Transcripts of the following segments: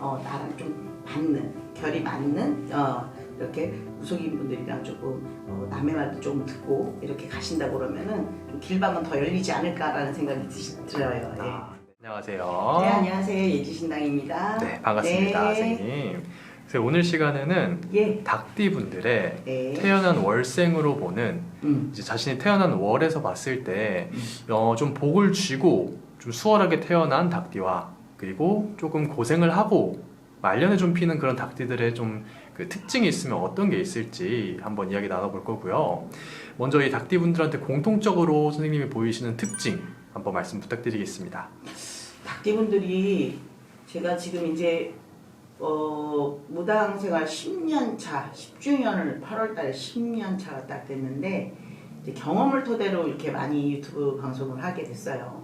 어, 나랑 좀 맞는 결이 맞는 어, 이렇게 무속인 분들이랑 조금 어, 남의 말도 좀 듣고 이렇게 가신다 그러면은 좀 길방은 더 열리지 않을까라는 생각이 드, 들어요. 예. 아, 안녕하세요. 네 안녕하세요 예지신당입니다. 네, 반갑습니다, 네. 선생님. 그래서 오늘 시간에는 예. 닭띠 분들의 네. 태어난 월생으로 보는 음. 이제 자신이 태어난 월에서 봤을 때 어, 좀 복을 쥐고 좀 수월하게 태어난 닭띠와 그리고 조금 고생을 하고 말년에 좀 피는 그런 닭띠들의 좀 그 특징이 있으면 어떤 게 있을지 한번 이야기 나눠볼 거고요. 먼저 이 닭띠 분들한테 공통적으로 선생님이 보이시는 특징 한번 말씀 부탁드리겠습니다. 닭띠분들이 제가 지금 이제 어, 무당 생활 10년 차, 10주년을 8월 달에 10년 차가 딱 됐는데 경험을 토대로 이렇게 많이 유튜브 방송을 하게 됐어요.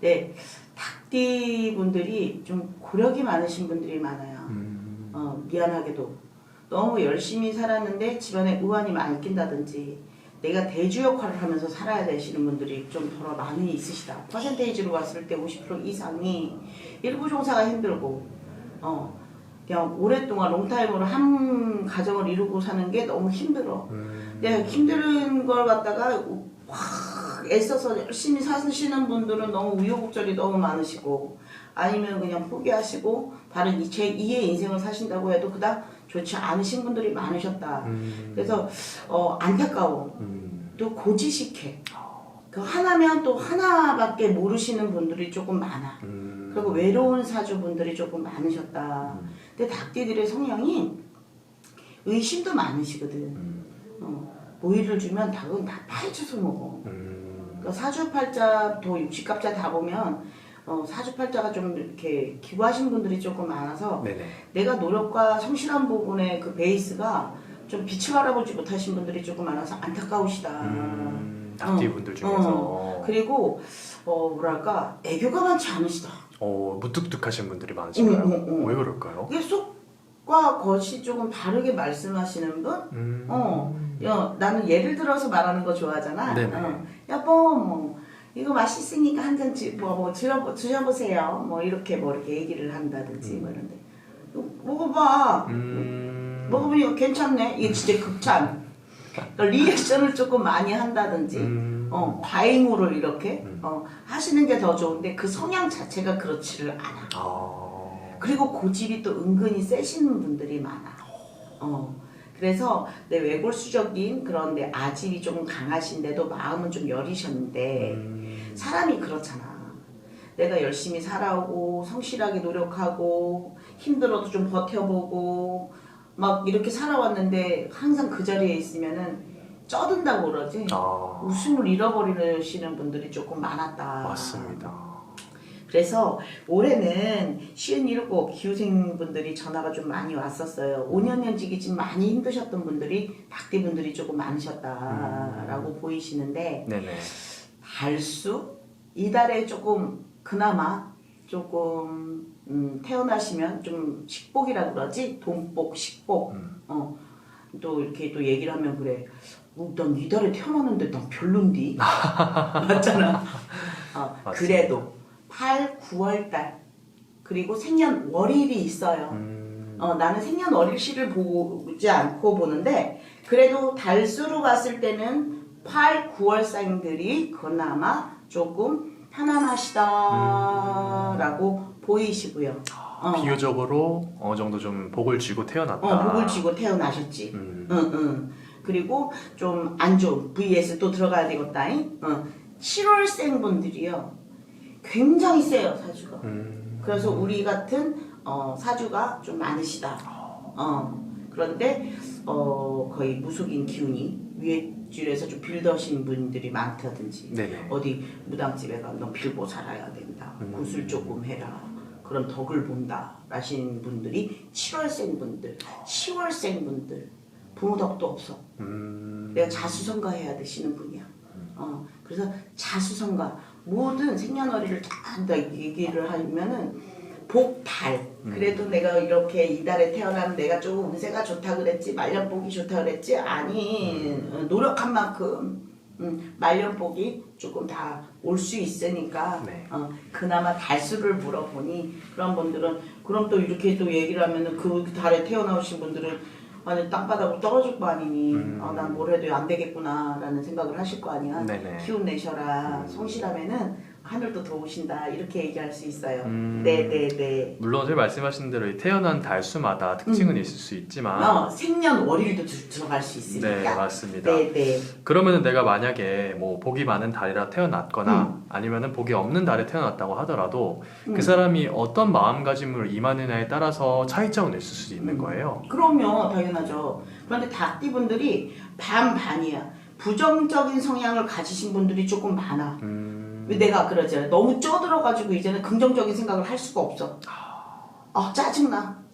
근데 닭 띠 분들이 좀 고력이 많으신 분들이 많아요. 음, 어, 미안하게도 너무 열심히 살았는데 집안에 우환이 많이 낀다든지 내가 대주 역할을 하면서 살아야 되시는 분들이 좀더 많이 있으시다. 퍼센테이지로 봤을 때 50% 이상이 일부 종사가 힘들고 어 그냥 오랫동안 롱타임으로 한 가정을 이루고 사는 게 너무 힘들어. 음, 내가 힘든 걸 갖다가 확 애써서 열심히 사시는 분들은 너무 우여곡절이 너무 많으시고 아니면 그냥 포기하시고 다른 이- 제 2의 인생을 사신다고 해도 그닥 좋지 않으신 분들이 많으셨다. 음, 그래서 어, 안타까워. 음, 또 고지식해. 그 하나면 또 하나밖에 모르시는 분들이 조금 많아. 음, 그리고 외로운 사주분들이 조금 많으셨다. 음, 근데 닭띠들의 성향이 의심도 많으시거든. 음, 어, 모이를 주면 닭은 다 파헤쳐서 먹어. 음, 그러니까 사주팔자 도 육식갑자 다 보면 어, 사주팔자가 좀 이렇게 기구하신 분들이 조금 많아서 네네. 내가 노력과 성실한 부분의 그 베이스가 좀 빛을 바라보지 못하신 분들이 조금 많아서 안타까우시다. 음, 어, 분들 중에서 그리고 어 뭐랄까 애교가 많지 않으시다. 어, 무뚝뚝하신 분들이 많으신가요? 응, 응, 응. 왜 그럴까요? 속과 겉이 조금 다르게 말씀하시는 분? 음, 어, 야, 나는 예를 들어서 말하는 거 좋아하잖아. 네네. 어, 여보, 뭐, 이거 맛있으니까 한 잔 뭐, 뭐 드셔, 드셔보세요. 뭐, 이렇게 뭐, 이렇게 얘기를 한다든지, 뭐, 이런데. 먹어봐. 음, 먹으면 이거 괜찮네. 이게 진짜 극찬. 그러니까 리액션을 조금 많이 한다든지, 음, 어, 과잉으로 이렇게, 음. 어, 하시는 게 더 좋은데 그 성향 자체가 그렇지를 않아. 아, 그리고 고집이 또 은근히 세시는 분들이 많아. 어. 그래서 내 외골수적인 그런 내 아집이 조금 강하신데도 마음은 좀 여리셨는데 음, 사람이 그렇잖아. 내가 열심히 살아오고 성실하게 노력하고 힘들어도 좀 버텨보고 막 이렇게 살아왔는데 항상 그 자리에 있으면은 쩌든다고 그러지. 아, 웃음을 잃어버리시는 분들이 조금 많았다. 맞습니다. 그래서 올해는 시은 일곱 기후생분들이 전화가 좀 많이 왔었어요. 5년 년직이 지금 많이 힘드셨던 분들이 닭띠 분들이 조금 많으셨다라고 보이시는데 네네. 달수 이달에 조금 그나마 조금 음, 태어나시면 좀 식복이라 그러지 돈복 식복 음. 어 또 이렇게 또 얘기를 하면 그래 어, 난 이달에 태어났는데 난 별론디 맞잖아 어. 그래도 8, 9월 달 그리고 생년 월일이 있어요 음, 어, 나는 생년월일시를 보지 않고 보는데 그래도 달수로 봤을 때는 8, 9월생들이 그나마 조금 편안하시다라고 보이시고요. 어. 비교적으로 어느 정도 좀 복을 쥐고 태어났다. 어, 복을 쥐고 태어나셨지. 음, 응, 응. 그리고 좀 안 좋은 vs 또 들어가야 되겠다잉. 어. 7월생 분들이요. 굉장히 세요 사주가. 음, 그래서 우리 같은 어, 사주가 좀 많으시다. 어, 그런데 어, 거의 무속인 기운이 위에 줄에서 좀 빌더신 분들이 많다든지 네네. 어디 무당집에 가면 너 빌고 살아야 된다. 음. 구슬 조금 해라. 그럼 덕을 본다. 라신 분들이 7월생 분들, 10월생 분들 부모 덕도 없어. 음, 내가 자수성가 해야 되시는 분이야. 어, 그래서 자수성가 모든 생년월일을 다 한다 얘기를 하면은 복달 그래도 내가 이렇게 이달에 태어나면 내가 조금 운세가 좋다 그랬지 말년복이 좋다 그랬지? 아니 어, 노력한 만큼 음, 말년복이 조금 다 올 수 있으니까 네. 어, 그나마 달수를 물어보니 그런 분들은 그럼 또 이렇게 또 얘기를 하면은 그 달에 태어나오신 분들은 아니 땅바닥으로 떨어질 거 아니니 음. 아, 난뭘 해도 안 되겠구나라는 생각을 하실 거 아니야 네네. 기운 내셔라 음. 성실하면은 하늘도 도우신다 이렇게 얘기할 수 있어요 음. 네 네 네 물론 선생님 말씀하신 대로 이 태어난 달수마다 특징은 음. 있을 수 있지만 어, 생년월일도 들- 들어갈 수 있으니까 네 맞습니다. 네 네 그러면은 내가 만약에 뭐 복이 많은 달이라 태어났거나 음. 아니면은 복이 없는 달에 태어났다고 하더라도 음. 그 사람이 어떤 마음가짐으로 임하느냐에 따라서 차이점은 있을 수 있는 음. 거예요. 그럼요, 당연하죠. 그런데 닭띠분들이 반반이야. 부정적인 성향을 가지신 분들이 조금 많아. 음, 왜 내가 그러잖아. 너무 쪼들어가지고 이제는 긍정적인 생각을 할 수가 없어. 아, 짜증나.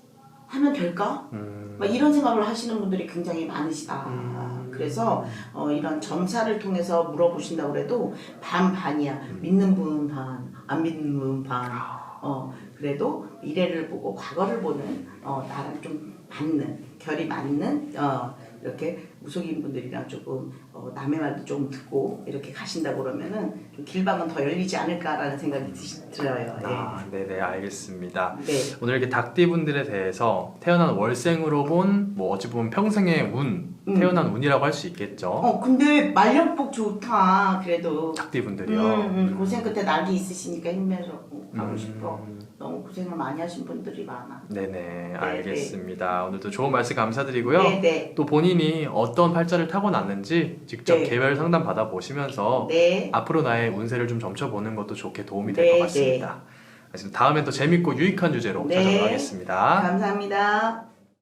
하면 될까? 음, 막 이런 생각을 하시는 분들이 굉장히 많으시다. 음. 그래서 어, 이런 점사를 통해서 물어보신다고 그래도 반 반이야. 음. 믿는 분 반, 안 믿는 분 반. 아. 어, 그래도 미래를 보고 과거를 보는 어, 나랑 좀 맞는 결이 맞는 어, 이렇게 무속인 분들이랑 조금 어, 남의 말도 조금 듣고 이렇게 가신다고 그러면은 좀 길방은 더 열리지 않을까라는 생각이 드, 들어요. 예. 아, 네네 알겠습니다. 네. 오늘 이렇게 닭띠분들에 대해서 태어난 월생으로 본 뭐 어찌 보면 평생의 운, 음. 태어난 운이라고 할 수 있겠죠. 어 근데 말년복 좋다 그래도 닭띠분들이요. 음, 음, 고생 끝에 낙이 있으시니까 힘내서 가고 음, 싶어 너무 고생을 많이 하신 분들이 많아 네네 알겠습니다. 오늘도 좋은 말씀 감사드리고요. 네네 또 본인이 어떤 팔자를 타고 났는지 직접 네. 개별 상담 받아 보시면서 네 앞으로 나의 운세를 좀 점쳐보는 것도 좋게 도움이 될 네, 것 같습니다. 알겠습니다. 다음에 또 재밌고 유익한 주제로 네. 찾아오도록 하겠습니다. 감사합니다.